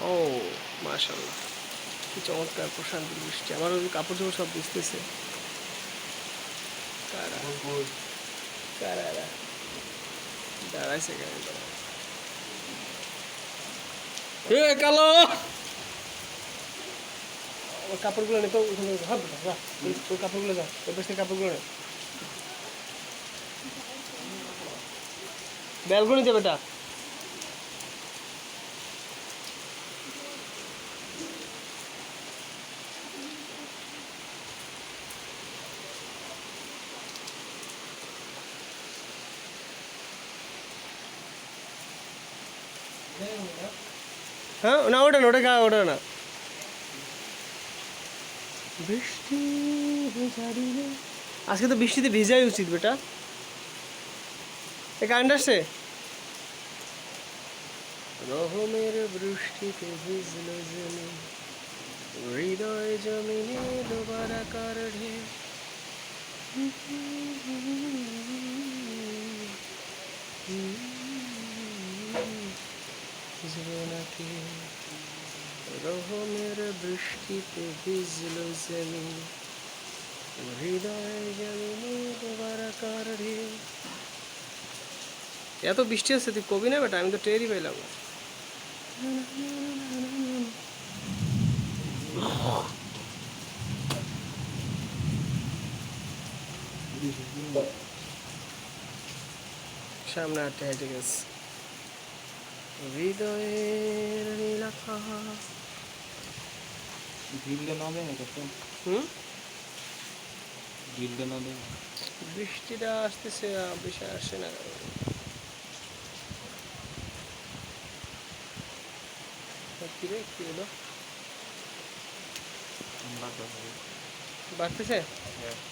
ও মাশাল্লাহ কি চমৎকার প্রশান্ত বৃষ্টি আমার ওই কাপড় চোপড় সব ভিজতেছে। কারা কারা দাঁড়াইছে কেন? এ কালো! ওই কাপড়গুলো নে তো ওখানে হবে না যা। ওই- ওই কাপড়গুলো যা ওই পাশ কাপড়গুলো নে। ব্যালকনিতে বেটা। হ্যাঁ না ওটা না ওটা গা ওটা না বৃষ্টি আজকে তো বৃষ্টিতে ভেজাই উচিত বেটা এ কারেন্ট আসছে রহমের বৃষ্টিতে ভিজলো জমি হৃদয় জমিনে ডোবার আকার ঢেউ ভিজলো নাকি রহমের বৃষ্টিতে ভিজলো জমি হৃদয় জমিনে ডোবার আকার ঢেউ এত বৃষ্টি হচ্ছে তুই কবি না বেটা আমি তো টেরই পাইলাম না সামনে হাঁটতে হেঁটে গেছে হৃদয়ের নীলাখা না দেয় কত হুম? গ্রিলটা না দেয়। বৃষ্টিটা আসতেছে বেশি আসে না। কি রে কি হলো? তো বাড়তেছে? হ্যাঁ।